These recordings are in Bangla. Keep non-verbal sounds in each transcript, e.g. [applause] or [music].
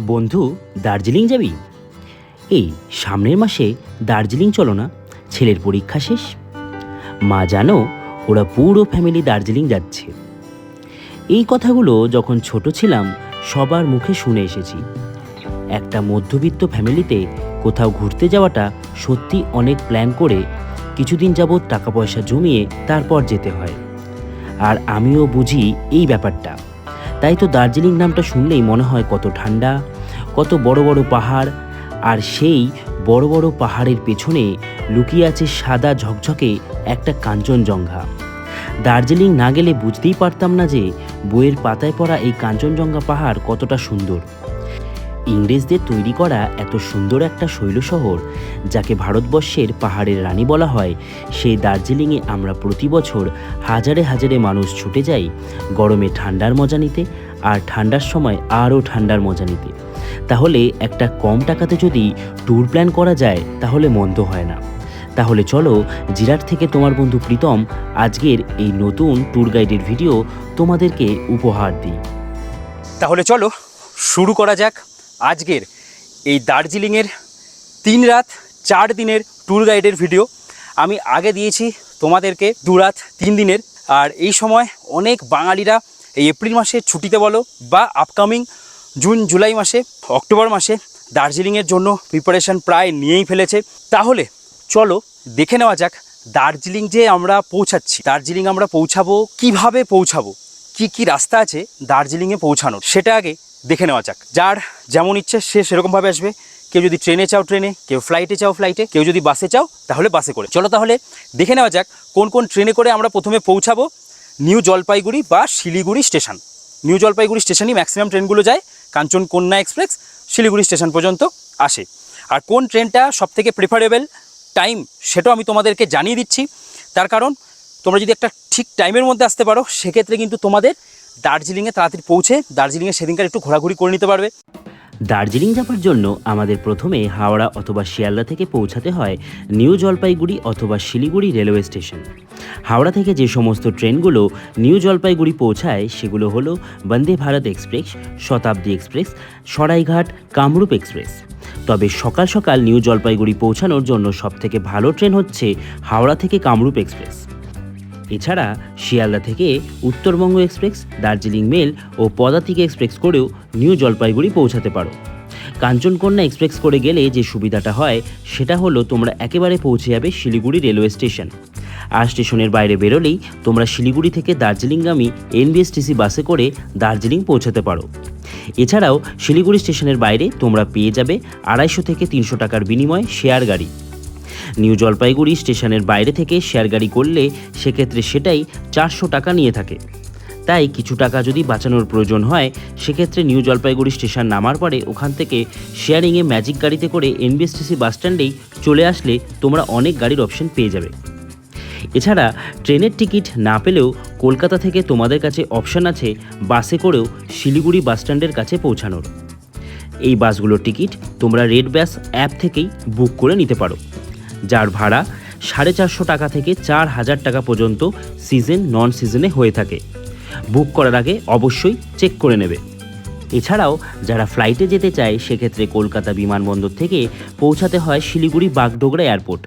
বন্ধু, দার্জিলিং যাবি? এই, সামনের মাসে দার্জিলিং চলো না, ছেলের পরীক্ষা শেষ। মা জানো, ওরা পুরো ফ্যামিলি দার্জিলিং যাচ্ছে। এই কথাগুলো যখন ছোট ছিলাম, সবার মুখে শুনে এসেছি। একটা মধ্যবিত্ত ফ্যামিলিতে কোথাও ঘুরতে যাওয়াটা সত্যি অনেক প্ল্যান করে কিছুদিন যাবৎ টাকা পয়সা জমিয়ে তারপর যেতে হয়। আর আমিও বুঝি এই ব্যাপারটা। তাই তো দার্জিলিং নামটা শুনলেই মনে হয় কত ঠান্ডা, কত বড় বড় পাহাড়, আর সেই বড় বড় পাহাড়ের পেছনে লুকিয়ে আছে সাদা ঝকঝকে একটা কাঞ্চনজঙ্ঘা। দার্জিলিং না গেলে বুঝতেই পারতাম না যে বইয়ের পাতায় পড়া এই কাঞ্চনজঙ্ঘা পাহাড় কতটা সুন্দর। ইংরেজদের তৈরি করা এত সুন্দর একটা শৈল শহর, যাকে ভারতবর্ষের পাহাড়ের রানী বলা হয়, সেই দার্জিলিংয়ে আমরা প্রতি বছর হাজারে হাজারে মানুষ ছুটে যাই, গরমে ঠান্ডার মজা নিতে আর ঠান্ডার সময় আরও ঠান্ডার মজা নিতে। তাহলে একটা কম টাকাতে যদি ট্যুর প্ল্যান করা যায়, তাহলে মন্দ হয় না। তাহলে চলো জিরাট থেকে তোমার বন্ধু প্রীতম আজকের এই নতুন ট্যুর গাইডের ভিডিও তোমাদেরকে উপহার দিই। তাহলে চলো, শুরু করা যাক। আজকের এই দার্জিলিংয়ের তিন রাত, চার দিনের ট্যুর গাইডের ভিডিও। আমি আগে দিয়েছি তোমাদেরকে দু রাত, তিন দিনের। আর এই সময় অনেক বাঙালিরা এই এপ্রিল মাসে ছুটিতে বলো বা আপকামিং জুন, জুলাই মাসে, অক্টোবর মাসে দার্জিলিংয়ের জন্য প্রিপারেশন প্রায় নিয়েই ফেলেছে। তাহলে চলো দেখে নেওয়া যাক দার্জিলিং যে আমরা পৌঁছাচ্ছি। দার্জিলিং আমরা পৌঁছাবো, কীভাবে পৌঁছাবো? কি কি রাস্তা আছে দার্জিলিংয়ে পৌঁছানোর, সেটা আগে দেখে নেওয়া যাক। যার যেমন ইচ্ছে সে সেরকমভাবে আসবে। কেউ যদি ট্রেনে চাও ট্রেনে, কেউ ফ্লাইটে চাও ফ্লাইটে কেউ যদি বাসে চাও, তাহলে বাসে করে। চলো তাহলে দেখে নেওয়া যাক কোন কোন ট্রেনে করে আমরা প্রথমে পৌঁছাবো। নিউ জলপাইগুড়ি বা শিলিগুড়ি স্টেশন। নিউ জলপাইগুড়ি স্টেশনই ম্যাক্সিমাম ট্রেনগুলো যায়। কাঞ্চন কন্যা এক্সপ্রেস শিলিগুড়ি স্টেশন পর্যন্ত আসে। আর কোন ট্রেনটা সবথেকে প্রেফারেবল টাইম সেটাও আমি তোমাদেরকে জানিয়ে দিচ্ছি। তার কারণ তোমরা যদি একটা ঠিক টাইমের মধ্যে আসতে পারো, সেক্ষেত্রে কিন্তু তোমাদের দার্জিলিংয়ে তাড়াতাড়ি পৌঁছে দার্জিলিংয়ে সেদিনকার একটু ঘোরাঘুরি করে নিতে পারবে। দার্জিলিং যাওয়ার জন্য আমাদের প্রথমে হাওড়া অথবা শিয়ালদা থেকে পৌঁছাতে হয় নিউ জলপাইগুড়ি অথবা শিলিগুড়ি রেলওয়ে স্টেশন। হাওড়া থেকে যে সমস্ত ট্রেনগুলো নিউ জলপাইগুড়ি পৌঁছায়, সেগুলো হলো Vande Bharat express, Shatabdi express, Saraighat, Kamrup express. তবে সকাল সকাল নিউ জলপাইগুড়ি পৌঁছানোর জন্য সবথেকে ভালো ট্রেন হচ্ছে হাওড়া থেকে কামরূপ এক্সপ্রেস। এছাড়া শিয়ালদা থেকে উত্তরবঙ্গ এক্সপ্রেস, দার্জিলিং মেল ও পদাতিক এক্সপ্রেস করেও নিউ জলপাইগুড়ি পৌঁছাতে পারো। কাঞ্চনকন্যা এক্সপ্রেস করে গেলে যে সুবিধাটা হয়, সেটা হলো তোমরা একেবারে পৌঁছে যাবে শিলিগুড়ি রেলওয়ে স্টেশন। আর স্টেশনের বাইরে বেরোলেই তোমরা শিলিগুড়ি থেকে দার্জিলিংগামী এনবিএসটিসি বাসে করে দার্জিলিং পৌঁছাতে পারো। এছাড়াও শিলিগুড়ি স্টেশনের বাইরে তোমরা পেয়ে যাবে আড়াইশো থেকে তিনশো টাকার বিনিময়ে শেয়ার গাড়ি। নিউ জলপাইগুড়ি স্টেশনের বাইরে থেকে শেয়ার গাড়ি করলে সেক্ষেত্রে সেটাই চারশো টাকা নিয়ে থাকে। তাই কিছু টাকা যদি বাঁচানোর প্রয়োজন হয়, সেক্ষেত্রে নিউ জলপাইগুড়ি স্টেশন নামার পরে ওখান থেকে শেয়ারিংয়ে ম্যাজিক গাড়িতে করে এনবিএসটিসি বাস স্ট্যান্ডেই চলে আসলে তোমরা অনেক গাড়ির অপশন পেয়ে যাবে। এছাড়া ট্রেনের টিকিট না পেলেও কলকাতা থেকে তোমাদের কাছে অপশন আছে বাসে করেও শিলিগুড়ি বাস স্ট্যান্ডের কাছে পৌঁছানোর। এই বাসগুলোর টিকিট তোমরা রেড ব্যাস অ্যাপ থেকেই বুক করে নিতে পারো। যার ভাড়া সাড়ে চারশো টাকা থেকে চার হাজার টাকা পর্যন্ত সিজন নন সিজনে হয়ে থাকে। বুক করার আগে অবশ্যই চেক করে নেবে। এছাড়াও যারা ফ্লাইটে যেতে চায়, সেক্ষেত্রে কলকাতা বিমানবন্দর থেকে পৌঁছাতে হয় শিলিগুড়ি বাগডোগরা এয়ারপোর্ট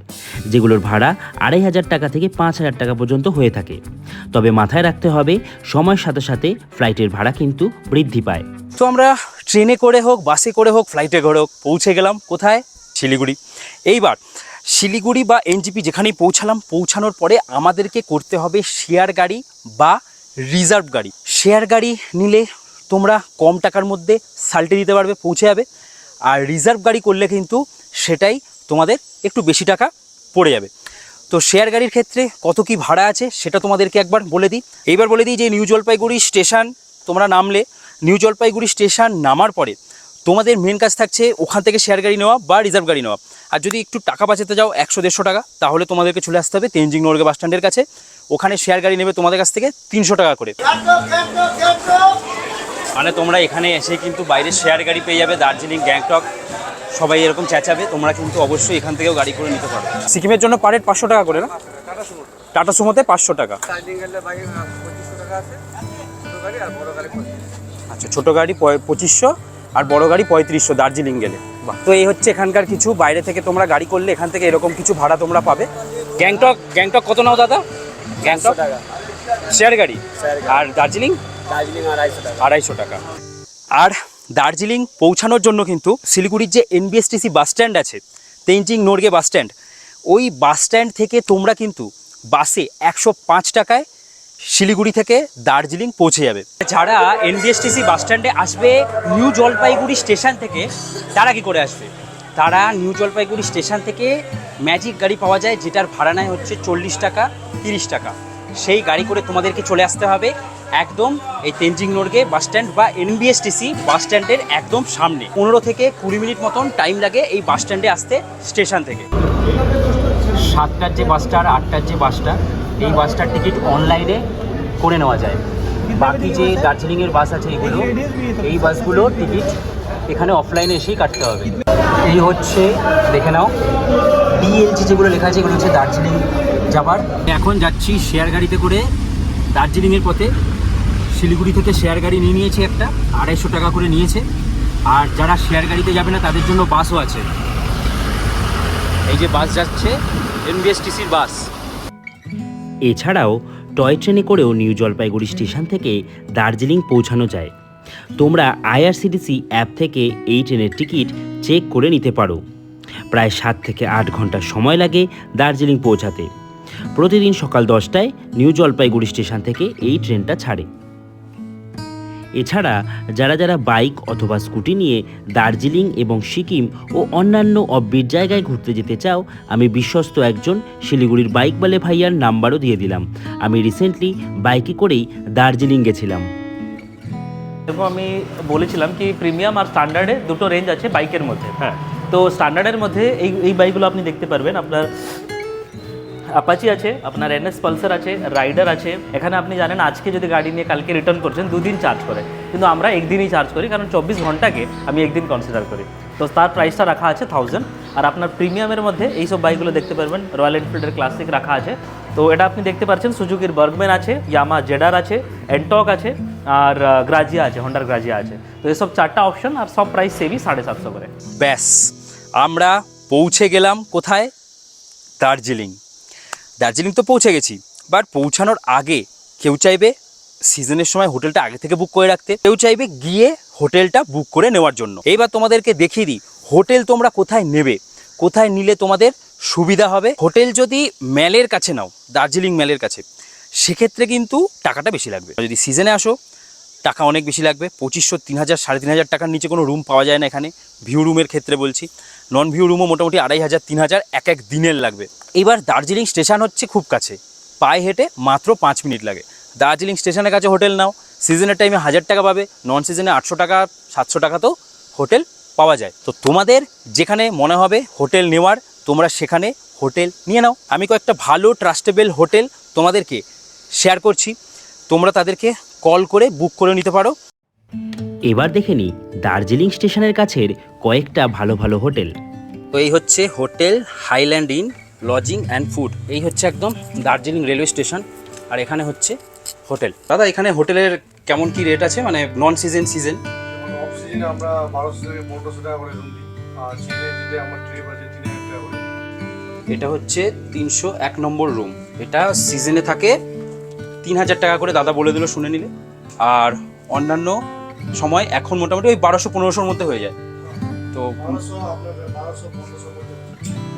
যেগুলোর ভাড়া আড়াই হাজার টাকা থেকে পাঁচ হাজার টাকা পর্যন্ত হয়ে থাকে। তবে মাথায় রাখতে হবে, সময়ের সাথে সাথে ফ্লাইটের ভাড়া কিন্তু বৃদ্ধি পায়। তো আমরা ট্রেনে করে হোক, বাসে করে হোক ফ্লাইটে করে হোক, পৌঁছে গেলাম কোথায়? শিলিগুড়ি। এইবার শিলিগুড়ি বা এনজিপি যেখানেই পৌঁছালাম, পৌঁছানোর পরে আমাদেরকে করতে হবে শেয়ার গাড়ি বা রিজার্ভ গাড়ি। শেয়ার গাড়ি নিলে তোমরা কম টাকার মধ্যে সাল্টে দিতে পারবে, পৌঁছে যাবে। আর রিজার্ভ গাড়ি করলে কিন্তু সেটাই তোমাদের একটু বেশি টাকা পড়ে যাবে। তো শেয়ার গাড়ির ক্ষেত্রে কত কি ভাড়া আছে সেটা তোমাদেরকে একবার বলে দিই। এইবার বলে দিই যে নিউ জলপাইগুড়ি স্টেশন, তোমরা নামলে। নিউ জলপাইগুড়ি স্টেশন নামার পরে তোমাদের মেন কাজ থাকছে ওখান থেকে শেয়ার গাড়ি নেওয়া বা রিজার্ভ গাড়ি নেওয়া। আর যদি একটু টাকা বাঁচাতে যাও, একশো দেড়শো টাকা, তাহলে তোমাদেরকে চলে আসতে হবে তেনজিং নর্গে বাস স্ট্যান্ডের কাছে। ওখানে শেয়ার গাড়ি নেবে তোমাদের কাছ থেকে তিনশো টাকা করে। মানে তোমরা এখানে এসে কিন্তু বাইরে শেয়ার গাড়ি পেয়ে যাবে, দার্জিলিং, গ্যাংটক, সবাই এরকম চেঁচাবে, তোমরা কিন্তু অবশ্যই এখান থেকেও গাড়ি করে নিতে পারো। সিকিমের জন্য পার হেড পাঁচশো টাকা করে না? টাটা সুমোতে পাঁচশো টাকা। আচ্ছা ছোটো গাড়ি পঁচিশশো আর বড় গাড়ি পঁয়ত্রিশশো দার্জিলিং গেলে। তো এই হচ্ছে এখানকার কিছু বাইরে থেকে তোমরা গাড়ি করলে এখান থেকে এরকম কিছু ভাড়া তোমরা পাবে। গ্যাংটক গ্যাংটক কত নাও দাদা? গ্যাংটক? শেয়ার গাড়ি? আর দার্জিলিং? দার্জিলিং আড়াইশো টাকা। আর দার্জিলিং পৌঁছানোর জন্য কিন্তু শিলিগুড়ির যে এনবিএসটিসি বাস স্ট্যান্ড আছে তেঞ্জিং নোরগে বাস স্ট্যান্ড ওই বাস স্ট্যান্ড থেকে তোমরা কিন্তু বাসে একশো পাঁচ টাকায় শিলিগুড়ি থেকে দার্জিলিং পৌঁছে যাবে। যারা এনবিএসটিসি বাস স্ট্যান্ডে আসবে নিউ জলপাইগুড়ি স্টেশন থেকে, তারা কি করে আসবে? তারা নিউ জলপাইগুড়ি স্টেশন থেকে ম্যাজিক গাড়ি পাওয়া যায়, যেটার ভাড়া নেয় হচ্ছে চল্লিশ টাকা, তিরিশ টাকা। সেই গাড়ি করে তোমাদেরকে চলে আসতে হবে একদম এই তেনজিং নোরগে বাস স্ট্যান্ড বা এনবিএসটিসি বাস স্ট্যান্ডের একদম সামনে। পনেরো থেকে কুড়ি মিনিট মতন টাইম লাগে এই বাস স্ট্যান্ডে আসতে স্টেশন থেকে। সাতটার যে বাসটা আর আটটার যে বাসটা এই বাসটার টিকিট অনলাইনে করে নেওয়া যায়। বাকি যে দার্জিলিংয়ের বাস আছে এইগুলো, এই বাসগুলো টিকিট এখানে অফলাইনে এসেই কাটতে হবে। এই হচ্ছে, দেখে নাও ডিএলজি যেগুলো লেখা আছে, এগুলো হচ্ছে দার্জিলিং যাবার। এখন যাচ্ছি শেয়ার গাড়িতে করে দার্জিলিংয়ের পথে। শিলিগুড়ি থেকে শেয়ার গাড়ি নিয়ে নিয়েছে একটা, আড়াইশো টাকা করে নিয়েছে। আর যারা শেয়ার গাড়িতে যাবে না, তাদের জন্য বাসও আছে। এই যে বাস যাচ্ছে এনবিএসটিসির বাস। এছাড়াও টয় ট্রেনে করেও নিউ জলপাইগুড়ি স্টেশন থেকে দার্জিলিং পৌঁছানো যায়। তোমরা আইআরসিটিসি অ্যাপ থেকে এই ট্রেনের টিকিট চেক করে নিতে পারো। প্রায় সাত থেকে আট ঘণ্টা সময় লাগে দার্জিলিং পৌঁছাতে। প্রতিদিন সকাল দশটায় নিউ জলপাইগুড়ি স্টেশন থেকে এই ট্রেনটা ছাড়ে। এছাড়া যারা যারা বাইক অথবা স্কুটি নিয়ে দার্জিলিং এবং সিকিম ও অন্যান্য অব্বির জায়গায় ঘুরতে যেতে চাও আমি বিশ্বস্ত একজন শিলিগুড়ির বাইকওয়ালে ভাইয়ার নাম্বারও দিয়ে দিলাম। আমি রিসেন্টলি বাইকে করেই দার্জিলিং গেছিলাম। দেখো আমি বলেছিলাম কি প্রিমিয়াম আর স্ট্যান্ডার্ডে দুটো রেঞ্জ আছে বাইকের মধ্যে। হ্যাঁ। তো স্ট্যান্ডার্ডের মধ্যে এই এই বাইকগুলো আপনি দেখতে পারবেন। আপনার অ্যাপাচি আছে, আপনার এনএস পালসার আছে রাইডার আছে। এখানে আপনি জানেন, আজকে যদি গাড়ি নিয়ে কালকে রিটার্ন করছেন, দুদিন চার্জ করে। কিন্তু আমরা একদিনই চার্জ করি, কারণ চব্বিশ ঘন্টাকে আমি একদিন কনসিডার করি। তো তার প্রাইসটা রাখা আছে থাউজেন্ড আর আপনার প্রিমিয়ামের মধ্যে এইসব বাইকগুলো দেখতে পারবেন রয়্যাল এনফিল্ডের ক্লাসিক রাখা আছে। তো এটা আপনি দেখতে পাচ্ছেন সুজুকির বার্গম্যান আছে ইয়ামা জেডার আছে এন্টক আছে, আর গ্রাজিয়া আছে হন্ডার গ্রাজিয়া আছে। তো এসব চারটা অপশন আর সব প্রাইস সেমই সাড়ে সাতশো করে। ব্যাস, আমরা পৌঁছে গেলাম কোথায়? দার্জিলিং। দার্জিলিং তো পৌঁছে গেছি। বাট পৌঁছানোর আগে কেউ চাইবে সিজনের সময় হোটেলটা আগে থেকে বুক করে রাখতে? কেউ চাইবে গিয়ে হোটেলটা বুক করে নেওয়ার জন্য। এইবার তোমাদেরকে দেখিয়ে দিই, হোটেল তোমরা কোথায় নেবে? কোথায় নিলে তোমাদের সুবিধা হবে? হোটেল যদি ম্যালের কাছে নাও, দার্জিলিং ম্যালের কাছে, সেক্ষেত্রে কিন্তু টাকাটা বেশি লাগবে। যদি সিজনে আসো টাকা অনেক বেশি লাগবে। পঁচিশশো তিন হাজার সাড়ে তিন হাজার টাকার নিচে কোনো রুম পাওয়া যায় না এখানে। ভিউ রুমের ক্ষেত্রে বলছি। নন ভিউ রুমও মোটামুটি আড়াই হাজার তিন হাজার এক এক দিনের লাগবে। এবার দার্জিলিং স্টেশন হচ্ছে খুব কাছে। পায়ে হেঁটে মাত্র পাঁচ মিনিট লাগে। দার্জিলিং স্টেশনের কাছে হোটেল নাও। সিজনের টাইমে হাজার টাকা পাবে। নন সিজনে আটশো টাকা, সাতশো টাকাতেও হোটেল পাওয়া যায়। তো তোমাদের যেখানে মনে হবে হোটেল নেওয়ার, তোমরা সেখানে হোটেল নিয়ে নাও। আমি কয়েকটা ভালো ট্রাস্টেবল হোটেল তোমাদেরকে শেয়ার করছি। তোমরা তাদেরকে কল করে বুক করে নিতে পারো। এবার দেখে নিই দার্জিলিং স্টেশনের কাছের কয়েকটা ভালো ভালো হোটেল। তো এই হচ্ছে hotel highland inn lodging and food. এই হচ্ছে একদম দার্জিলিং রেলওয়ে স্টেশন আর এখানে হচ্ছে হোটেল। দাদা এখানে হোটেলের কেমন কি রেট আছে? মানে নন সিজন সিজন অফ সিজনে আমরা বারোশো থেকে পনেরোশো টাকা করে রুম দিই। আর সিজনে যেটা আমার ট্রিপ আছে তিন হাজার টাকা করে। এটা হচ্ছে তিনশো এক নম্বর রুম এটা সিজনে থাকে তিন হাজার টাকা করে দাদা বলে দিল শুনে নিলে। আর অন্যান্য সময় এখন মোটামুটি ওই বারোশো পনেরোশোর মধ্যে হয়ে যায়। তো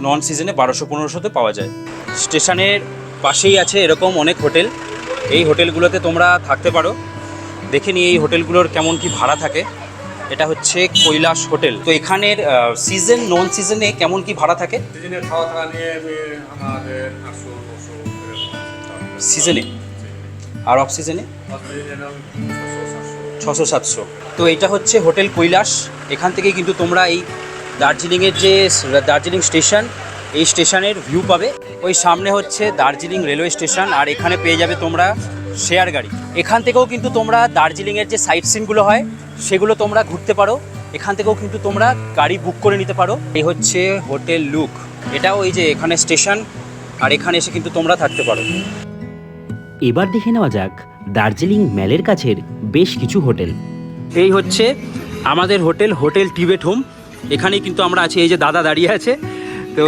নন সিজনে বারোশো পনেরোশোতে পাওয়া যায়। স্টেশনের পাশেই আছে এরকম অনেক হোটেল। এই হোটেলগুলোতে তোমরা থাকতে পারো। দেখে নিই এই হোটেলগুলোর কেমন কি ভাড়া থাকে। এটা হচ্ছে কৈলাস হোটেল। তো এখানের সিজন নন সিজনে কেমন কি ভাড়া থাকে? সিজনে খাওয়া থাকা নিয়ে আমাদের সিজনে আর অফ সিজনে ছশো সাতশো। তো এটা হচ্ছে হোটেল কৈলাস। এখান থেকেই কিন্তু তোমরা এই দার্জিলিংয়ের যে দার্জিলিং স্টেশন এই স্টেশনের ভিউ পাবে। ওই সামনে হচ্ছে দার্জিলিং রেলওয়ে স্টেশন আর এখানে পেয়ে যাবে তোমরা শেয়ার গাড়ি। এখান থেকেও কিন্তু তোমরা দার্জিলিংয়ের যে সাইট সিনগুলো হয় সেগুলো তোমরা ঘুরতে পারো। এখান থেকেও কিন্তু তোমরা গাড়ি বুক করে নিতে পারো। এই হচ্ছে হোটেল লুক। এটাও এই যে এখানে স্টেশন আর এখানে এসে কিন্তু তোমরা থাকতে পারো। এবার দেখে নেওয়া যাক দার্জিলিং ম্যালের কাছের বেশ কিছু হোটেল। এই হচ্ছে আমাদের হোটেল হোটেল টিবেট হোম। এখানেই কিন্তু আমরা আছি এই যে দাদা দাঁড়িয়ে আছে। তো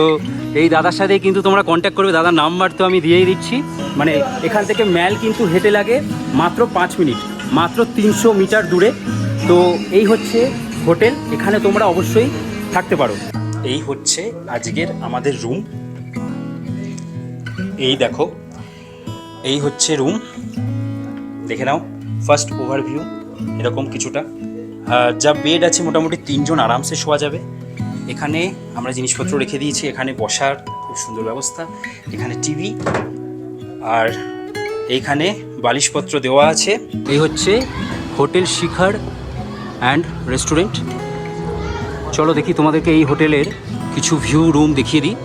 এই দাদার সাথে কিন্তু তোমরা কন্ট্যাক্ট করবে দাদার নাম্বার তো আমি দিয়েই দিচ্ছি। মানে এখান থেকে ম্যাল কিন্তু হেঁটে লাগে মাত্র পাঁচ মিনিট মাত্র তিনশো মিটার দূরে। তো এই হচ্ছে হোটেল এখানে তোমরা অবশ্যই থাকতে পারো। এই হচ্ছে আজকের আমাদের রুম এই দেখো এই হচ্ছে রুম দেখে নাও ফার্স্ট ওভারভিউ এরকম কিছুটা। যা বেড আছে মোটামুটি তিনজন আরামসে শোয়া যাবে। এখানে আমরা জিনিসপত্র রেখে দিয়েছি, এখানে বসার খুব সুন্দর ব্যবস্থা। এখানে টিভি আর এইখানে বালিশপত্র দেওয়া আছে। এই হচ্ছে হোটেল শিখার অ্যান্ড রেস্টুরেন্ট চলো দেখি তোমাদেরকে এই হোটেলের কিছু ভিউ রুম দেখিয়ে দিই।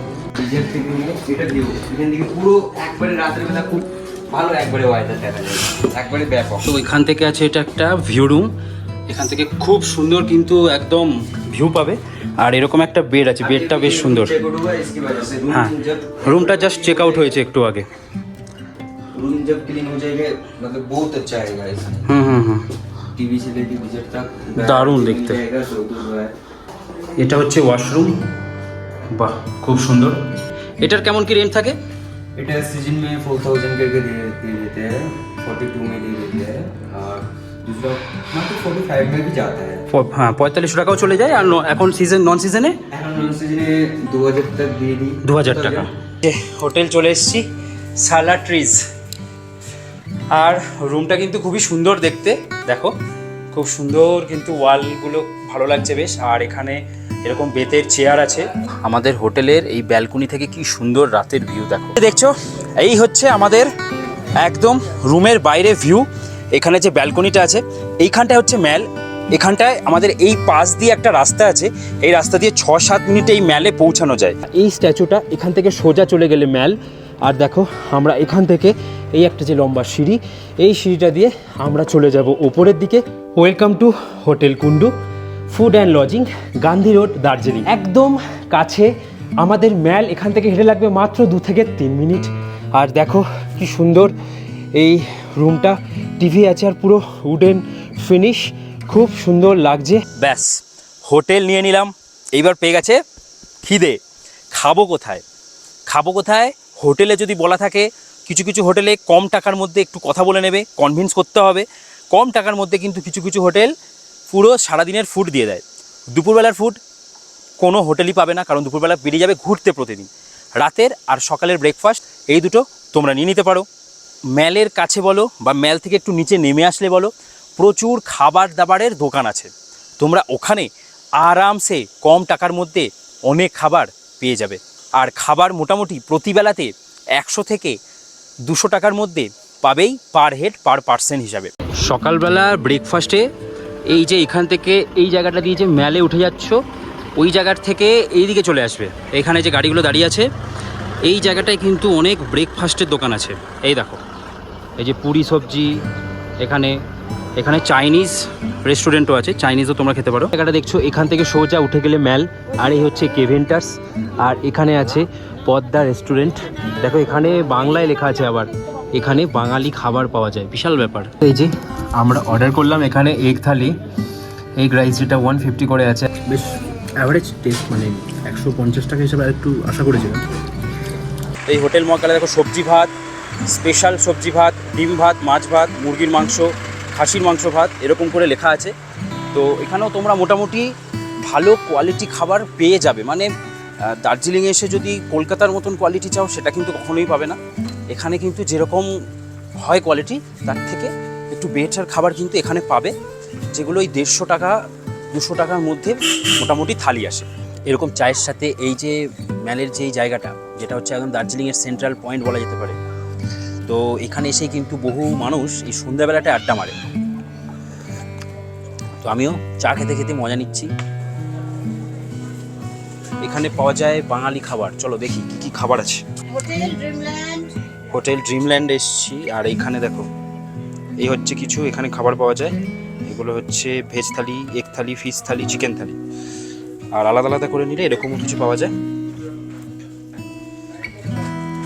পুরো একবারে খুব ভালো একবারে ওয়েদার দেখা যায় একবারে ব্যাপক তো এখান থেকে আছে এটা একটা ভিউ রুম এখান থেকে খুব সুন্দর কিন্তু একদম ভিউ পাবে আর এরকম একটা বেড আছে বেডটা বেশ সুন্দর चेक आउट हुआ इसकी वजह से रूम হ্যাঁ जब রুমটা জাস্ট চেক আউট হয়েছে একটু আগে रूम जब क्लीन हो जाएगा मतलब बहुत अच्छा आएगा इसमें হুম হুম হুম टीवी से लेके बजट तक दारुण मिल दिखते हैं। जाएगा सब कुछ हुआ है এটা হচ্ছে ওয়াশরুম বাহ খুব সুন্দর এটার কেমন কি রেন্ট থাকে এটা सीजन में फोर थाउजेंड करके दे दे देते हैं फोर्टी टू में दे देते हैं और दूसरा मतलब फोर्टी फाइव में भी जाता है প- হ্যাঁ পঁয়তাল্লিশশো টাকাও চলে যায় আর ন- এখন সিজন নন সিজনে এখন নন সিজনে দু হাজার তক দিয়ে দিই দু হাজার টাকা হোটেল চলে এসেছি সালা ট্রিজ আর রুমটা কিন্তু খুবই সুন্দর দেখতে দেখো খুব সুন্দর কিন্তু ওয়ালগুলো ভালো লাগছে বেশ আর এখানে এরকম বেতের চেয়ার আছে। আমাদের হোটেলের এই ব্যালকনি থেকে কি সুন্দর রাতের ভিউ দেখো। দেখছ? এই হচ্ছে আমাদের একদম রুমের বাইরে ভিউ। এখানে যে ব্যালকনিটা আছে, এইখানটায় হচ্ছে ম্যাল। এখানটায় আমাদের এই পাশ দিয়ে একটা রাস্তা আছে। এই রাস্তা দিয়ে ছ সাত মিনিটে এই ম্যালে পৌঁছানো যায়। এই স্ট্যাচুটা এখান থেকে সোজা চলে গেলে ম্যাল। আর দেখো, আমরা এখান থেকে এই একটা যে লম্বা সিঁড়ি, এই সিঁড়িটা দিয়ে আমরা চলে যাব ওপরের দিকে। Welcome to hotel Kundu food and lodging Gandhi road Darjeeling একদম কাছে আমাদের ম্যাল এখান থেকে হেঁটে লাগবে মাত্র দু থেকে তিন মিনিট। আর দেখো কি সুন্দর এই রুমটা। টিভি আছে আর পুরো উডেন ফিনিশ খুব সুন্দর লাগছে। ব্যাস, হোটেল নিয়ে নিলাম। এইবার পেয়ে গেছে খিদে। খাব কোথায়? খাব কোথায়? হোটেলে যদি বলা থাকে, কিছু কিছু হোটেলে কম টাকার মধ্যে একটু কথা বলে নেবে কনভিন্স করতে হবে। কম টাকার মধ্যে কিন্তু কিছু কিছু হোটেল পুরো সারাদিনের ফুড দিয়ে দেয়। দুপুরবেলার ফুড কোনো হোটেলই পাবে না, কারণ দুপুরবেলা বেরিয়ে যাবে ঘুরতে প্রতিদিন। রাতের আর সকালের ব্রেকফাস্ট এই দুটো তোমরা নিয়ে নিতে পারো। ম্যালের কাছে বলো বা ম্যাল থেকে একটু নিচে নেমে আসলে বলো, প্রচুর খাবার দাবারের দোকান আছে। তোমরা ওখানে আরামসে কম টাকার মধ্যে অনেক খাবার পেয়ে যাবে। আর খাবার মোটামুটি প্রতিবেলাতে একশো থেকে দুশো টাকার মধ্যে পাবেই পার হেড পার পার্সেন্ট হিসাবে। সকালবেলা ব্রেকফাস্টে এই যে এখান থেকে এই জায়গাটা দিয়ে যে ম্যালে উঠে যাচ্ছ, ওই জায়গার থেকে এই দিকে চলে আসবে। এখানে যে গাড়িগুলো দাঁড়িয়ে আছে, এই জায়গাটায় কিন্তু অনেক ব্রেকফাস্টের দোকান আছে। এই দেখো, এই যে পুরি সবজি, এখানে এখানে চাইনিজ রেস্টুরেন্টও আছে। চাইনিজও তোমরা খেতে পারো। জায়গাটা দেখছ, এখান থেকে সোজা উঠে গেলে ম্যাল আর এই হচ্ছে কেভেন্টার্স আর এখানে আছে পদ্মা রেস্টুরেন্ট দেখো, এখানে বাংলায় লেখা আছে আবার। এখানে বাঙালি খাবার পাওয়া যায়। বিশাল ব্যাপার। এই যে, আমরা অর্ডার করলাম এখানে এগ থালি। এগ রাইস যেটা ওয়ান ফিফটি করে আছে। বেশ অ্যাভারেজ টেস্ট মানে একশো পঞ্চাশ টাকা হিসাবে একটু আশা করেছিলাম। এই হোটেল মহাকালে দেখো সবজি ভাত স্পেশাল সবজি ভাত, ডিম ভাত, মাছ ভাত, মুরগির মাংস, খাসির মাংস ভাত, এরকম করে লেখা আছে। তো এখানেও তোমরা মোটামুটি ভালো কোয়ালিটি খাবার পেয়ে যাবে। মানে দার্জিলিংয়ে এসে যদি কলকাতার মতন কোয়ালিটি চাও, সেটা কিন্তু কখনোই পাবে না। এখানে কিন্তু যেরকম হয় কোয়ালিটি তার থেকে একটু বেটার খাবার কিন্তু এখানে পাবে, যেগুলো ওই দেড়শো টাকা, দুশো টাকার মধ্যে মোটামুটি থালি আসে। এরকম চায়ের সাথে এই যে ম্যালের যে জায়গাটা, যেটা হচ্ছে একদম দার্জিলিংয়ের সেন্ট্রাল পয়েন্ট বলা যেতে পারে। তো এখানে এসে কিন্তু বহু মানুষ এই সন্ধ্যাবেলাটা আড্ডা মারে। তো আমিও চা খেতে খেতে মজা নিচ্ছি। এখানে পাওয়া যায় বাঙালি খাবার। চলো দেখি কি কি খাবার আছে। হোটেল ড্রিমল্যান্ড এসছি, আর এইখানে দেখো, এই হচ্ছে কিছু, এখানে খাবার পাওয়া যায়। এগুলো হচ্ছে veg thali, egg thali, fish thali, chicken thali. আর আলাদা আলাদা করে নিলে এরকমও কিছু পাওয়া যায়।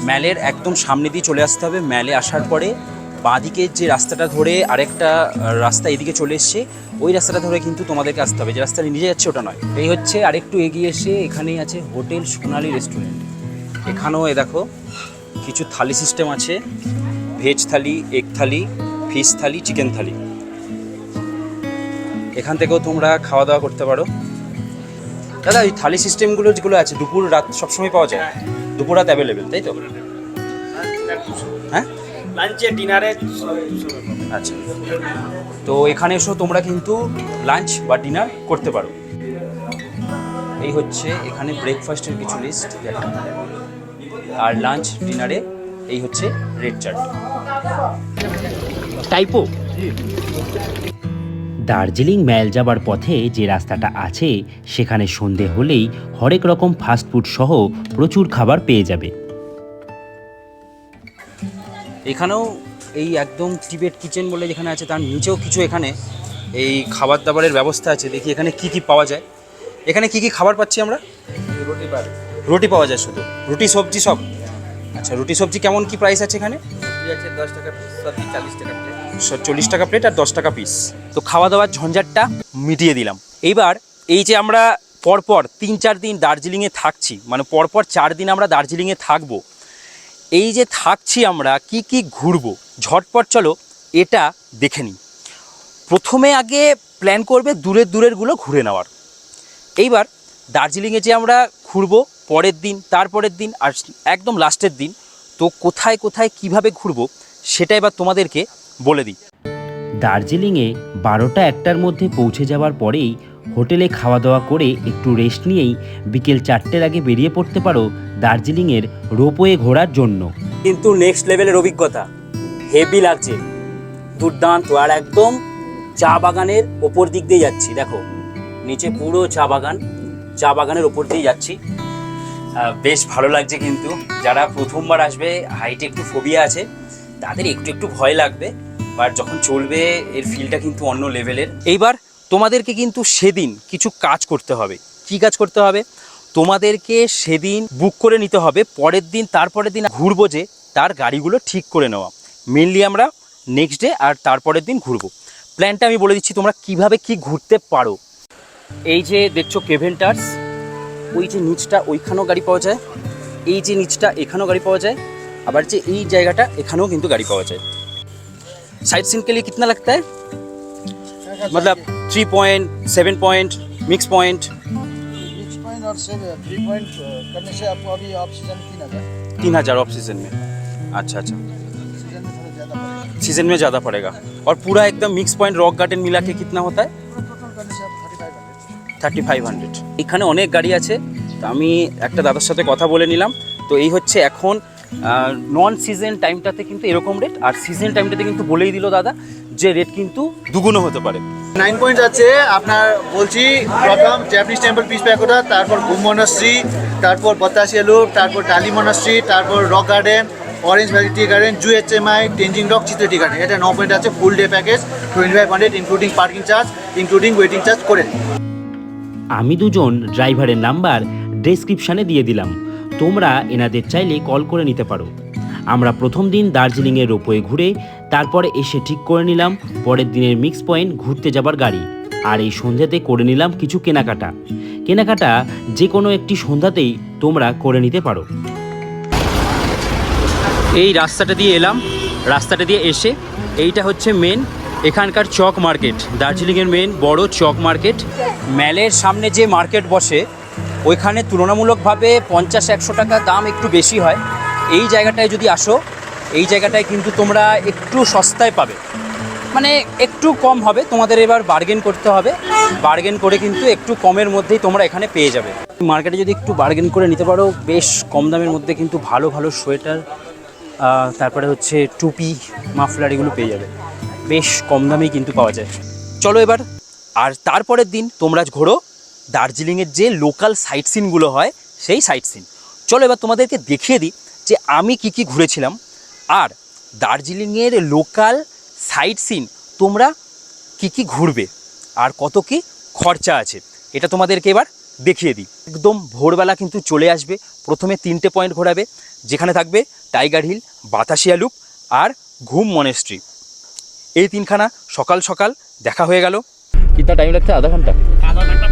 ম্যালের একদম সামনে দিয়ে চলে আসতে হবে। ম্যালে আসার পরে বাঁদিকের যে রাস্তাটা ধরে আরেকটা রাস্তা এদিকে চলে এসছে, ওই রাস্তাটা ধরে কিন্তু তোমাদেরকে আসতে হবে। যে রাস্তাটা নিজে যাচ্ছে ওটা নয়। এই হচ্ছে আরেকটু এগিয়ে এসে এখানেই আছে হোটেল সোনালি রেস্টুরেন্ট। এখানেও এ দেখো কিছু থালি সিস্টেম আছে veg thali egg thali fish thali chicken thali. এখান থেকেও তোমরা খাওয়া দাওয়া করতে পারো। দাদা ওই থালি সিস্টেমগুলো যেগুলো আছে দুপুর রাত সবসময় পাওয়া যায়? দুপুর রাত অ্যাভেলেবেল তাই তো? হ্যাঁ? লাঞ্চে ডিনারে আচ্ছা। তো এখানে এসো তোমরা কিন্তু লাঞ্চ বা ডিনার করতে পারো। এই হচ্ছে এখানে ব্রেকফাস্টের কিছু লিস্ট আর লাঞ্চ ডিনারে এই হচ্ছে রেড চাট। টাইপো। দার্জিলিং ম্যাল যাবার পথে যে রাস্তাটা আছে সেখানে সন্ধে হলেই হরেক রকম ফাস্টফুড সহ প্রচুর খাবার পেয়ে যাবে। এখানেও এই একদম টিবেট কিচেন বলে যেখানে আছে তার নিচেও কিছু এখানে এই খাবার দাবারের ব্যবস্থা আছে। দেখি এখানে কি কি পাওয়া যায়। এখানে কি কি খাবার পাচ্ছি আমরা? রুটি রুটি পাওয়া যায় শুধু। রুটি সবজি সব? আচ্ছা রুটি সবজি কেমন কি প্রাইস আছে এখানে? আছে দশ টাকা পিস সবজি চালিশ টাকা প্লেট চল্লিশ টাকা প্লেট আর দশ টাকা পিস তো খাওয়া দাওয়ার ঝঞ্ঝাটটা মিটিয়ে দিলাম। এইবার এই যে আমরা পরপর তিন চার দিন দার্জিলিংয়ে থাকছি মানে পরপর চার দিন আমরা দার্জিলিংয়ে থাকব এই যে থাকছি আমরা কি কি ঘুরবো? ঝটপট চলো এটা দেখে নিই। প্রথমে আগে প্ল্যান করবে দূরের দূরেরগুলো ঘুরে নেওয়ার। এইবার দার্জিলিংয়ে যে আমরা ঘুরবো পরের দিন, তারপরের দিন আর একদম লাস্টের দিন। তো কোথায় কোথায় কীভাবে ঘুরবো সেটা এবার তোমাদেরকে বলে দিই। দার্জিলিংয়ে বারোটা একটার মধ্যে পৌঁছে যাওয়ার পরেই হোটেলে খাওয়া দাওয়া করে একটু রেস্ট নিয়েই বিকেল চারটের আগে বেরিয়ে পড়তে পারো দার্জিলিংয়ের রোপওয়ে ঘোরার জন্য। কিন্তু নেক্সট লেভেলের অভিজ্ঞতা হেভি লাগছে। দুর্দান্ত, আর একদম চা বাগানের ওপর দিক দিয়ে যাচ্ছি। দেখো, নিচে পুরো চা বাগান, চা বাগানের ওপর দিয়ে যাচ্ছি। বেশ ভালো লাগছে কিন্তু। যারা প্রথমবার আসবে, হাইটে একটু ফোবিয়া আছে, তাদের একটু একটু ভয় লাগবে বাট যখন চলবে, এর ফিলটা কিন্তু অন্য লেভেলের এইবার তোমাদেরকে কিন্তু সেদিন কিছু কাজ করতে হবে। কি কাজ করতে হবে? তোমাদেরকে সেদিন বুক করে নিতে হবে, পরের দিন, তারপরের দিন ঘুরবো যে, তার গাড়িগুলো ঠিক করে নেওয়া। মেনলি আমরা নেক্সট ডে আর তারপরের দিন ঘুরবো। প্ল্যানটা আমি বলে দিচ্ছি, তোমরা কীভাবে কি ঘুরতে পারো। এই যে দেখছ কেভেন্টার্স ওই যে নিচটা ওইখানেও গাড়ি পাওয়া যায় এই যে নিচটা এখানেও গাড়ি পাওয়া যায় আবার যে এই জায়গাটা এখানেও কিন্তু গাড়ি পাওয়া যায় साइड सीन के लिए कितना लगता है मतलब three point seven point six point six point और थ्री पॉइंट करने से आपको अभी ऑफ सीजन तीन हज़ार तीन हज़ार ऑफ सीजन में अच्छा अच्छा सीजन में थोड़ा ज़्यादा पड़ेगा सीजन में ज़्यादा पड़ेगा और पूरा एकदम मिक्स पॉइंट रॉक गार्डन मिला के कितना होता है থার্টি ফাইভ হান্ড্রেড এখানে অনেক গাড়ি আছে, তো আমি একটা দাদার সাথে কথা বলে নিলাম। তো এই হচ্ছে এখন নন সিজন টাইমটাতে কিন্তু এরকম রেট আর সিজন টাইমটাতে কিন্তু বলেই দিল দাদা যে রেট কিন্তু দুগুণও হতে পারে। নাইন পয়েন্ট আছে, আপনার বলছি, প্রথম জ্যাপানিজ টেম্পল পিস প্যাকোটা তারপর ঘুম মনাস্ট্রি তারপর বতাসিয়া লুপ তারপর টালি মনাস্ট্রি তারপর rock garden orange valley tea garden zoo H M I Tenzing rock চিত্র টি গার্ডেন এটা ন পয়েন্ট আছে full day package twenty five hundred including parking charge including waiting charge করে আমি দুজন ড্রাইভারের নাম্বার ডেসক্রিপশানে দিয়ে দিলাম। তোমরা এনাদের চাইলে কল করে নিতে পারো। আমরা প্রথম দিন দার্জিলিংয়ের রোপওয়ে ঘুরে তারপরে এসে ঠিক করে নিলাম, পরের দিনের মিক্স পয়েন্ট ঘুরতে যাবার গাড়ি। আর এই সন্ধ্যাতে করে নিলাম কিছু কেনাকাটা। কেনাকাটা যে কোনো একটি সন্ধ্যাতেই তোমরা করে নিতে পারো। এই রাস্তাটা দিয়ে এলাম। রাস্তাটা দিয়ে এসে এইটা হচ্ছে মেন এখানকার চক মার্কেট, দার্জিলিংয়ের মেন বড় চক মার্কেট। ম্যালের সামনে যে মার্কেট বসে, ওইখানে তুলনামূলকভাবে পঞ্চাশ একশো টাকা দাম একটু বেশি হয়। এই জায়গাটায় যদি আসো, এই জায়গাটায় কিন্তু তোমরা একটু সস্তায় পাবে। মানে একটু কম হবে, তোমাদের এবার বার্গেন করতে হবে। বার্গেন করে কিন্তু একটু কমের মধ্যেই তোমরা এখানে পেয়ে যাবে। মার্কেটে যদি একটু বার্গেন করে নিতে পারো, বেশ কম দামের মধ্যে কিন্তু ভালো ভালো সোয়েটার তারপরে হচ্ছে টুপি, মাফলার এগুলো পেয়ে যাবে। বেশ কম দামেই কিন্তু পাওয়া যায়। চলো এবার, আর তারপরের দিন তোমরা ঘোরো দার্জিলিংয়ের যে লোকাল সাইট সিনগুলো হয়, সেই সাইট সিন চলো এবার তোমাদেরকে দেখিয়ে দিই যে আমি কি কি ঘুরেছিলাম। আর দার্জিলিংয়ের লোকাল সাইট সিন তোমরা কি কি ঘুরবে আর কত কি খরচা আছে, এটা তোমাদেরকে এবার দেখিয়ে দিই। একদম ভোরবেলা কিন্তু চলে আসবে, প্রথমে তিনটে পয়েন্ট ঘোরাবে, যেখানে থাকবে টাইগার হিল, বাতাসিয়া লুপ আর ঘুম মনেস্ট্রি এই তিনখানা সকাল সকাল দেখা হয়ে গেল। কিন্তু টাইম লাগছে? আধা ঘণ্টা? আধা ঘণ্টা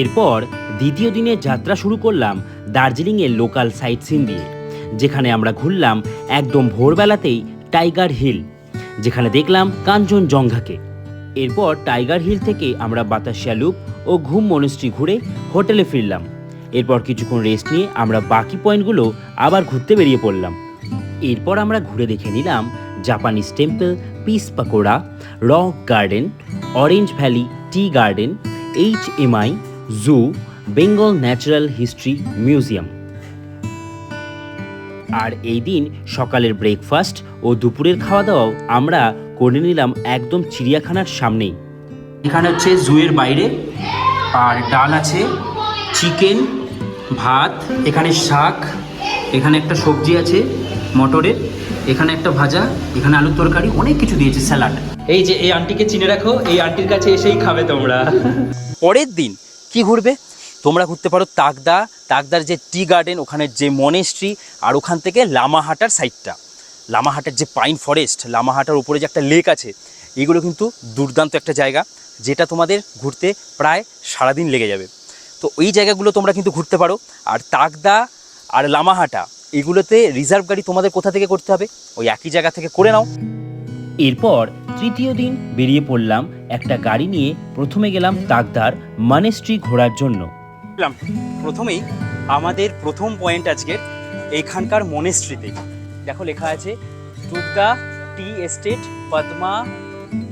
এরপর দ্বিতীয় দিনে যাত্রা শুরু করলাম দার্জিলিংয়ের লোকাল সাইট সিন দিয়ে যেখানে আমরা ঘুরলাম একদম ভোরবেলাতেই টাইগার হিল যেখানে দেখলাম কাঞ্চনজঙ্ঘাকে। এরপর টাইগার হিল থেকে আমরা বাতাসিয়া লুপ ও ঘুম মনস্ট্রি ঘুরে হোটেলে ফিরলাম। এরপর কিছুক্ষণ রেস্ট নিয়ে আমরা বাকি পয়েন্টগুলো আবার ঘুরতে বেরিয়ে পড়লাম। এরপর আমরা ঘুরে দেখে নিলাম Japanese temple peace pagoda rock garden orange valley tea garden H MI zoo Bengal natural history museum আর এই দিন সকালের ব্রেকফাস্ট ও দুপুরের খাওয়া দাওয়াও আমরা করে নিলাম একদম চিড়িয়াখানার সামনেই। এখানে হচ্ছে জুয়ের বাইরে, আর ডাল আছে, চিকেন, ভাত, এখানে শাক, এখানে একটা সবজি আছে মটরের। এখানে একটা ভাজা এখানে আলুর তরকারি অনেক কিছু দিয়েছে স্যালাড। এই যে এই আন্টিকে চিনে রাখো এই আন্টির কাছে এসেই খাবে তোমরা। পরের দিন কি ঘুরবে? তোমরা ঘুরতে পারো তাকদা তাকদার যে টি গার্ডেন ওখানে যে মনেস্ট্রি আর ওখান থেকে লামাহাটার সাইডটা। লামাহাটার যে পাইন ফরেস্ট লামাহাটার উপরে যে একটা লেক আছে এগুলো কিন্তু দুর্দান্ত একটা জায়গা যেটা তোমাদের ঘুরতে প্রায় সারাদিন লেগে যাবে। তো ওই জায়গাগুলো তোমরা কিন্তু ঘুরতে পারো আর তাকদা আর লামাহাটা এগুলোতে রিজার্ভ গাড়ি তোমাদের কোথা থেকে করতে হবে? ওই একই জায়গা থেকে করে নাও। এরপর তৃতীয় দিন বেরিয়ে পড়লাম একটা গাড়ি নিয়ে প্রথমে গেলাম তাকদার মানেস্ট্রি ঘোরার জন্য। প্রথমেই আমাদের প্রথম পয়েন্ট আজকের এখানকার মনেস্ট্রিতে দেখো লেখা আছে Tukda tea estate Padma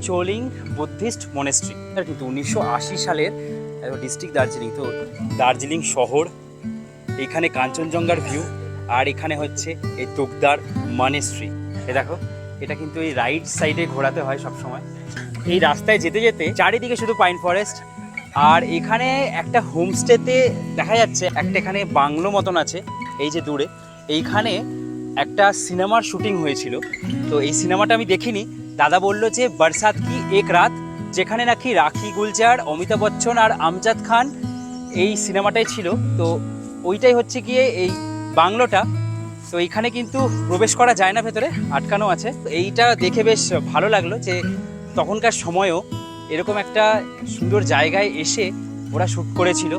Choling Buddhist monastery কিন্তু উনিশশো আশি সালের ডিস্ট্রিক্ট দার্জিলিং। তো দার্জিলিং শহর এখানে কাঞ্চনজঙ্ঘার ভিউ আর এখানে হচ্ছে এই তুকদার মনেস্ট্রি এ দেখো, এটা কিন্তু এই রাইট সাইডে ঘোরাতে হয় সব সময় এই রাস্তায় যেতে যেতে চারিদিকে শুধু পাইন ফরেস্ট আর এখানে একটা হোমস্টেতে দেখা যাচ্ছে, একটা এখানে বাংলো মতন আছে, এই যে দূরে। এইখানে একটা সিনেমার শুটিং হয়েছিল। তো এই সিনেমাটা আমি দেখিনি। দাদা বলল যে, বরসাত কি এক রাত? যেখানে নাকি রাখি গুলজার, অমিতাভ বচ্চন আর আমজাদ খান এই সিনেমাটাই ছিল। তো ওইটাই হচ্ছে গিয়ে এই বাংলোটা, তো এইখানে কিন্তু প্রবেশ করা যায় না, ভেতরে আটকানো আছে। এইটা দেখে বেশ ভালো লাগল যে তখনকার সময়ও এরকম একটা সুন্দর জায়গায় এসে ওরা শ্যুট করেছিল।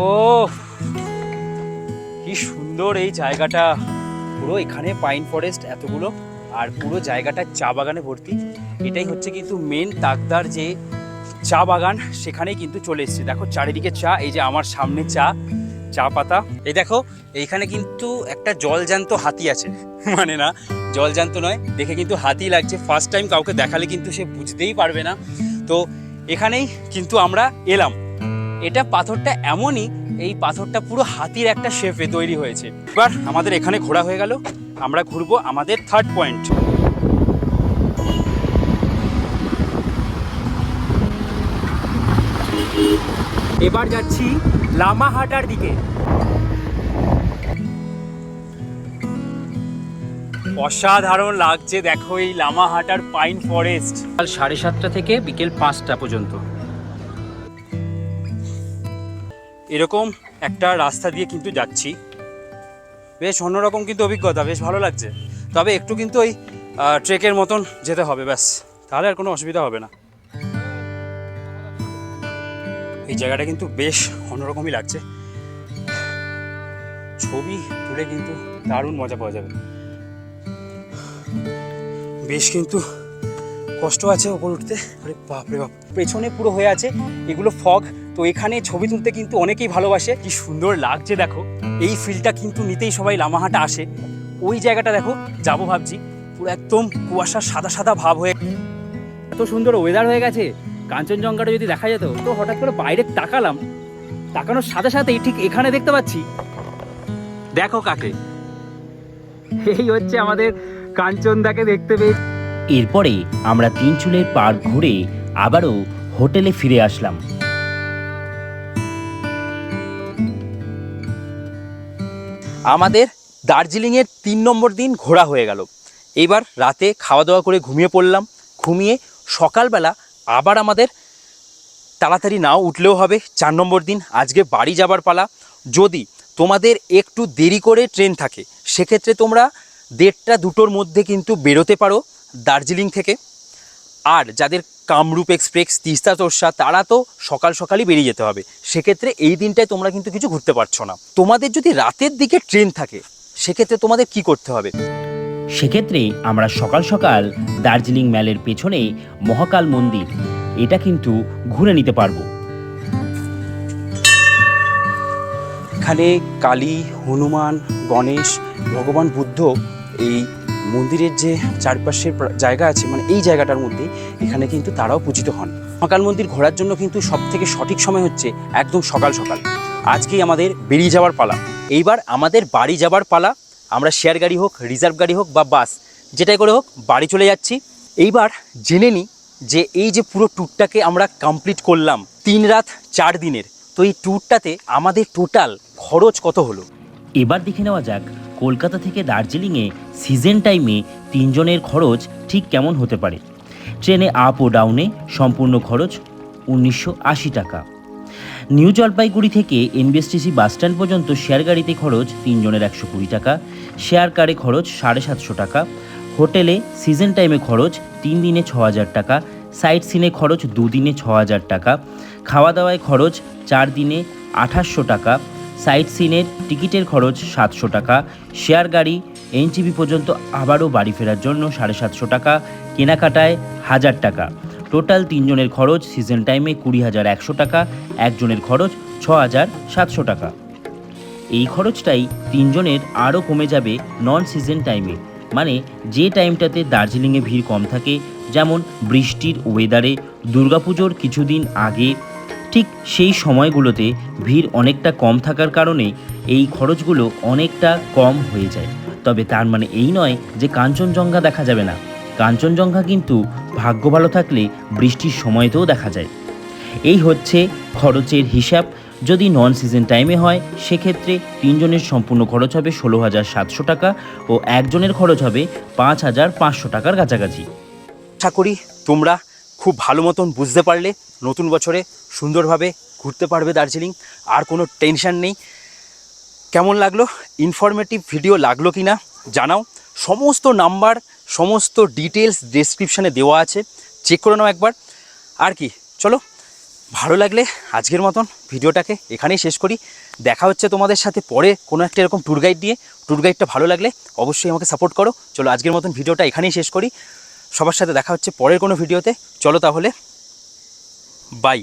ও কি সুন্দর এই জায়গাটা। পুরো এখানে পাইন ফরেস্ট এতগুলো, আর পুরো জায়গাটা চা বাগানে ভর্তি। এটাই হচ্ছে কিন্তু মেন তাকদার যে চা বাগান সেখানেই কিন্তু চলে এসেছে। দেখো চারিদিকে চা, এই যে আমার সামনে চা চা পাতা। এই দেখো, এইখানে কিন্তু একটা জলজান্ত হাতি আছে। [laughs] মানে না, জলজান্ত নয়, দেখে কিন্তু হাতি লাগছে। ফার্স্ট টাইম কাউকে দেখালে কিন্তু সে বুঝতেই পারবে না। তো এখানেই কিন্তু আমরা এলাম। এটা পাথরটা এমনই, এই পাথরটা পুরো হাতির একটা শেপে তৈরি হয়েছে। এবার আমাদের এখানে ঘোরা হয়ে গেল। আমরা ঘুরবো আমাদের থার্ড পয়েন্ট এবার যাচ্ছি লামাহাটার দিকে। অসাধারণ লাগছে দেখো এই লামাহাটার পাইন ফরেস্ট। কাল সাড়ে সাতটা থেকে বিকেল পাঁচটা পর্যন্ত। এরকম একটা রাস্তা দিয়ে কিন্তু যাচ্ছি। বেশ অন্যরকম কিন্তু অভিজ্ঞতা বেশ ভালো লাগছে। তবে একটু কিন্তু ওই ট্রেকের মতন যেতে হবে ব্যাস। তাহলে আর কোনো অসুবিধা হবে না। এই জায়গাটা কিন্তু বেশ অন্যরকমই লাগছে। ছবি তুলে কিন্তু দারুণ মজা পাওয়া যাবে। বেশ কিন্তু কষ্ট আছে ওপর উঠতে। আরে বাপরে বাপ, পেছনে পুরো হয়ে আছে এগুলো ফগ। তো এখানে ছবি তুলতে কিন্তু অনেকেই ভালোবাসে। কি সুন্দর লাগছে দেখো। এই ফিলটা কিন্তু নিতেই সবাই লামাহাটা আসে। ওই জায়গাটা দেখো, যাব ভাবছি। পুরো একদম কুয়াশা সাদা সাদা ভাব হয়ে এত সুন্দর ওয়েদার হয়ে গেছে। কাঞ্চনজঙ্ঘাটা যদি দেখা যেত তো হঠাৎ করে বাইরে তাকালাম। তাকানোর সাথে সাথেই ঠিক এখানে দেখতে পাচ্ছি। দেখো কাকে। এই হচ্ছে আমাদের কাঞ্চনদাকে দেখতে পেয়ে এরপরে আমরা তিন চুলের পার্ক ঘুরে আবারও হোটেলে ফিরে আসলাম। আমাদের দার্জিলিংয়ের তিন নম্বর দিন ঘোরা হয়ে গেল। এবার রাতে খাওয়া দাওয়া করে ঘুমিয়ে পড়লাম। ঘুমিয়ে সকালবেলা আবার আমাদের তাড়াতাড়ি নাও উঠলেও হবে, চার নম্বর দিন, আজকে বাড়ি যাবার পালা। যদি তোমাদের একটু দেরি করে ট্রেন থাকে, সেক্ষেত্রে তোমরা দেড়টা দুটোর মধ্যে কিন্তু বেরোতে পারো দার্জিলিং থেকে। আর যাদের কামরূপ এক্সপ্রেস, তিস্তা তোরসা তারা তো সকাল সকালই বেরিয়ে যেতে হবে। সেক্ষেত্রে এই দিনটায় তোমরা কিন্তু কিছু ঘুরতে পারছ না। তোমাদের যদি রাতের দিকে ট্রেন থাকে, সেক্ষেত্রে তোমাদের কি করতে হবে? সেক্ষেত্রে আমরা সকাল সকাল দার্জিলিং ম্যালের পেছনে মহাকাল মন্দির, এটা কিন্তু ঘুরে নিতে পারব। এখানে কালী, হনুমান, গণেশ, ভগবান বুদ্ধ এই মন্দিরের যে চারপাশের জায়গা আছে মানে এই জায়গাটার মধ্যে এখানে কিন্তু তারাও পূজিত হন। মহাকাল মন্দির ঘোরার জন্য কিন্তু সব থেকে সঠিক সময় হচ্ছে একদম সকাল সকাল। আজকেই আমাদের বেরিয়ে যাওয়ার পালা। এইবার আমাদের বাড়ি যাওয়ার পালা আমরা শেয়ার গাড়ি হোক, রিজার্ভ গাড়ি হোক বা বাস, যেটাই করে হোক, বাড়ি চলে যাচ্ছি। এইবার জেনে নিই যে এই যে পুরো ট্যুরটাকে আমরা কমপ্লিট করলাম তিন রাত চার দিনের, তো এই ট্যুরটাতে আমাদের টোটাল খরচ কত হলো? এবার দেখে নেওয়া যাক, কলকাতা থেকে দার্জিলিংয়ে সিজন টাইমে তিনজনের খরচ ঠিক কেমন হতে পারে। ট্রেনে আপ ও ডাউনে সম্পূর্ণ খরচ উনিশশো আশি টাকা। নিউ জলপাইগুড়ি থেকে এনবিএসটিসি বাসস্ট্যান্ড পর্যন্ত শেয়ার গাড়িতে খরচ তিনজনের একশো কুড়ি টাকা, শেয়ার কারে খরচ সাড়ে সাতশো টাকা, হোটেলে সিজন টাইমে খরচ তিন দিনে ছ হাজার টাকা, সাইট সিনে খরচ দুদিনে ছ হাজার টাকা খাওয়া দাওয়ায় খরচ চার দিনে আঠাশশো টাকা, সাইট সিনের টিকিটের খরচ সাতশো টাকা, শেয়ার গাড়ি এনজিবি পর্যন্ত আবারও বাড়ি ফেরার জন্য সাড়ে সাতশো টাকা, কেনাকাটায় হাজার টাকা। টোটাল তিনজনের খরচ সিজন টাইমে কুড়ি হাজার একশো টাকা, একজনের খরচ ছ হাজার সাতশো টাকা। এই খরচটাই তিনজনের আরও কমে যাবে নন সিজন টাইমে মানে যে টাইমটাতে দার্জিলিংয়ে ভিড় কম থাকে, যেমন বৃষ্টির ওয়েদারে দুর্গাপুজোর কিছুদিন আগে, ঠিক সেই সময়গুলোতে ভিড় অনেকটা কম থাকার কারণে এই খরচগুলো অনেকটা কম হয়ে যায়। তবে তার মানে এই নয় যে কাঞ্চনজঙ্ঘা দেখা যাবে না। কাঞ্চনজঙ্ঘা কিন্তু ভাগ্য ভালো থাকলে বৃষ্টির সময়তেও দেখা যায়। এই হচ্ছে খরচের হিসাব। যদি নন সিজন টাইমে হয়, সেক্ষেত্রে তিনজনের সম্পূর্ণ খরচ হবে ষোলো হাজার সাতশো টাকা ও একজনের খরচ হবে পাঁচ হাজার পাঁচশো টাকার কাছাকাছি। আশা করি তোমরা খুব ভালো মতন বুঝতে পারলে, নতুন বছরে সুন্দরভাবে ঘুরতে পারবে দার্জিলিং, আর কোনো টেনশন নেই। কেমন লাগল? ইনফরমেটিভ ভিডিও লাগল কি না জানাও। সমস্ত নাম্বার সমস্ত ডিটেলস ডেসক্রিপশানে দেওয়া আছে। চেক করে নাও একবার। আর কি, চলো, ভালো লাগলে আজকের মতন ভিডিওটাকে এখানেই শেষ করি। দেখা হচ্ছে তোমাদের সাথে পরে কোনো একটা এরকম ট্যুর গাইড দিয়ে। ট্যুর গাইডটা ভালো লাগলে অবশ্যই আমাকে সাপোর্ট করো। চলো, আজকের মতন ভিডিওটা এখানেই শেষ করি। সবার সাথে দেখা হচ্ছে পরের কোনো ভিডিওতে। চলো তাহলে বাই